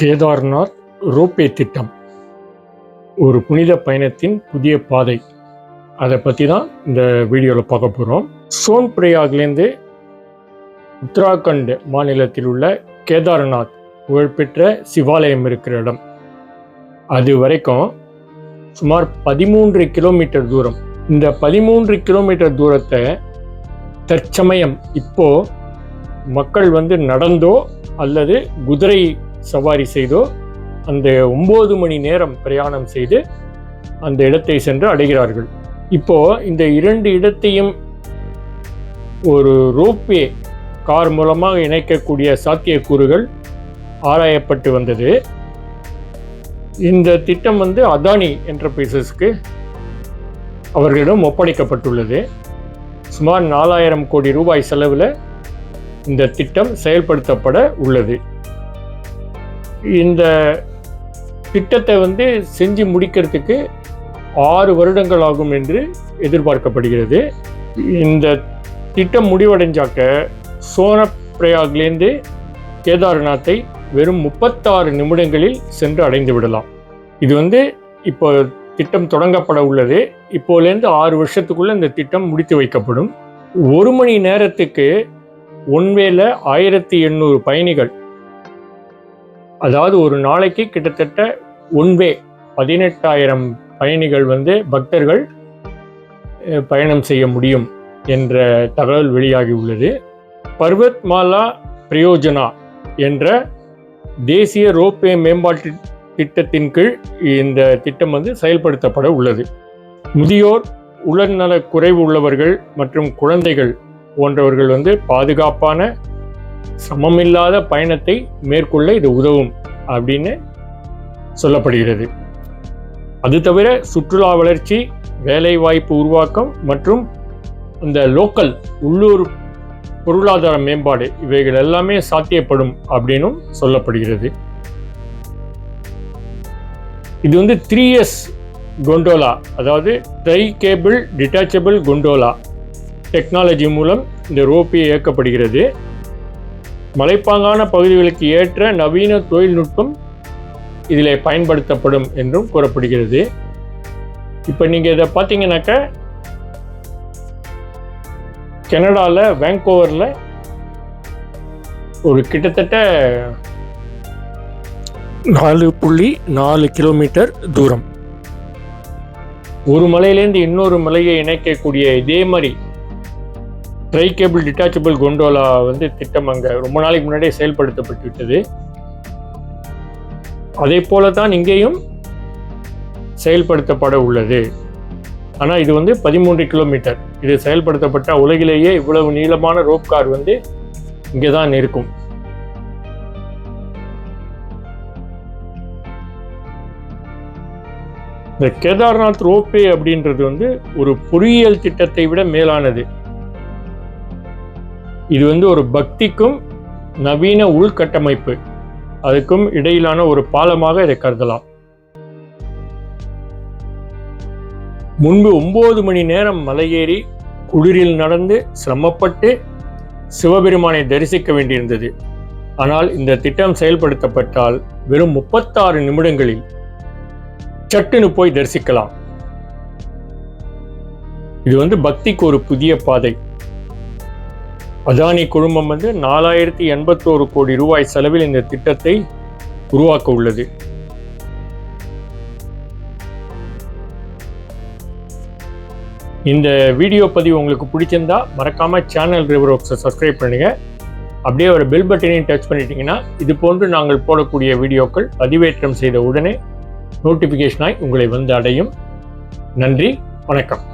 கேதார்நாத் ரோப்பே திட்டம். ஒரு புனித பயணத்தின் புதிய பாதை. அதை பற்றி தான் இந்த வீடியோவில் பார்க்க போகிறோம் சோன் பிரயாக்லேருந்து உத்தராகண்ட் மாநிலத்தில் உள்ள கேதார்நாத் புகழ்பெற்ற சிவாலயம் இருக்கிற இடம். அது வரைக்கும் சுமார் பதிமூன்று கிலோமீட்டர் தூரம். இந்த பதிமூன்று கிலோமீட்டர் தூரத்தை தற்சமயம் இப்போது மக்கள் வந்து நடந்தோ அல்லது குதிரை சவாரி செய்தோ அந்த ஒம்பது மணி நேரம் பிரயாணம் செய்து அந்த இடத்தை சென்று அடைகிறார்கள். இப்போ இந்த இரண்டு இடத்தையும் ஒரு ரோப்வே கார் மூலமாக இணைக்கக்கூடிய சாத்தியக்கூறுகள் ஆராயப்பட்டு வந்தது. இந்த திட்டம் வந்து அதானி என்டர்பிரைசஸ்க்கு அவர்களிடம் ஒப்படைக்கப்பட்டுள்ளது. சுமார் நாலாயிரம் கோடி ரூபாய் செலவில் இந்த திட்டம் செயல்படுத்தப்பட உள்ளது. இந்த திட்டத்தை வந்து செஞ்சு முடிக்கிறதுக்கு ஆறு வருடங்கள் ஆகும் என்று எதிர்பார்க்கப்படுகிறது. இந்த திட்டம் முடிவடைஞ்சாக்க சோனப்பிரயாக்லேருந்து கேதார்நாத்தை வெறும் முப்பத்தாறு நிமிடங்களில் சென்று அடைந்து விடலாம். இது வந்து இப்போ திட்டம் தொடங்கப்பட உள்ளது. இப்போலேருந்து ஆறு வருஷத்துக்குள்ளே இந்த திட்டம் முடித்து வைக்கப்படும். ஒரு மணி நேரத்துக்கு ஒன்வேல ஆயிரத்தி எண்ணூறு பயணிகள் அதாவது ஒரு நாளைக்கு கிட்டத்தட்ட ஒன்வே பதினெட்டாயிரம் பயணிகள் வந்து பக்தர்கள் பயணம் செய்ய முடியும் என்ற தகவல் வெளியாகி உள்ளது. பர்வத் மாலா பிரயோஜனா என்ற தேசிய ரோப்வே மேம்பாட்டு திட்டத்தின் கீழ் இந்த திட்டம் வந்து செயல்படுத்தப்பட உள்ளது. முதியோர் உடல்நல குறைவு உள்ளவர்கள் மற்றும் குழந்தைகள் போன்றவர்கள் வந்து பாதுகாப்பான சமமில்லாத பயணத்தை மேற்கொள்ள இது உதவும் அப்படின்னு சொல்லப்படுகிறது. அது தவிர சுற்றுலா வளர்ச்சி வேலைவாய்ப்பு உருவாக்கம் மற்றும் இந்த லோக்கல் உள்ளூர் பொருளாதார மேம்பாடு இவைகள் எல்லாமே சாத்தியப்படும் அப்படின்னும் சொல்லப்படுகிறது. இது வந்து த்ரீ எஸ் கொண்டோலா அதாவது tri cable detachable gondola technology மூலம் இந்த ரோப்பி இயக்கப்படுகிறது. மலைப்பாங்கான பகுதிகளுக்கு ஏற்ற நவீன தொழில்நுட்பம் இதில் பயன்படுத்தப்படும் என்றும் கூறப்படுகிறது. இப்போ நீங்கள் இதை பார்த்தீங்கன்னாக்க கனடாவில் வேங்கோவரில் ஒரு கிட்டத்தட்ட நாலு புள்ளி நாலு கிலோமீட்டர் தூரம். ஒரு மலையிலேருந்து இன்னொரு மலையை இணைக்கக்கூடிய இதே மாதிரி ட்ரை கேபிள் டிட்டாச்சபிள் கொண்டோலா வந்து திட்டம் அங்கே ரொம்ப நாளைக்கு முன்னாடியே செயல்படுத்தப்பட்டு விட்டது. அதே போல தான் இங்கேயும் செயல்படுத்தப்பட உள்ளது. ஆனால் இது வந்து பதிமூன்று கிலோமீட்டர். இது செயல்படுத்தப்பட்ட உலகிலேயே இவ்வளவு நீளமான ரோப் கார் வந்து இங்கே தான் இருக்கும். இந்த கேதார்நாத் ரோப்வே அப்படின்றது வந்து ஒரு பொறியியல் திட்டத்தை விட மேலானது. இது வந்து ஒரு பக்திக்கும் நவீன உள்கட்டமைப்பு. அதுக்கும் இடையிலான ஒரு பாலமாக இதை கருதலாம். முன்பு ஒன்பது மணி நேரம் மலையேறி குளிரில் நடந்து சிரமப்பட்டு சிவபெருமானை தரிசிக்க வேண்டியிருந்தது. ஆனால் இந்த திட்டம் செயல்படுத்தப்பட்டால் வெறும் முப்பத்தாறு நிமிடங்களில் சட்டுன்னு போய் தரிசிக்கலாம். இது வந்து பக்திக்கு ஒரு புதிய பாதை. அதானி குழுமம் வந்து நாலாயிரத்தி எண்பத்தோரு கோடி ரூபாய் செலவில் இந்த திட்டத்தை உருவாக்க உள்ளது இந்த வீடியோ பதிவு உங்களுக்கு பிடிச்சிருந்தா மறக்காம சேனல் ரிவரோக்ஸை சப்ஸ்கிரைப் பண்ணுங்க. அப்படியே ஒரு பெல் பட்டனையும் டச் பண்ணிட்டீங்கன்னா இது போன்று நாங்கள் போடக்கூடிய வீடியோக்கள் பதிவேற்றம் செய்த உடனே நோட்டிஃபிகேஷனாய் உங்களை வந்து அடையும். நன்றி வணக்கம்.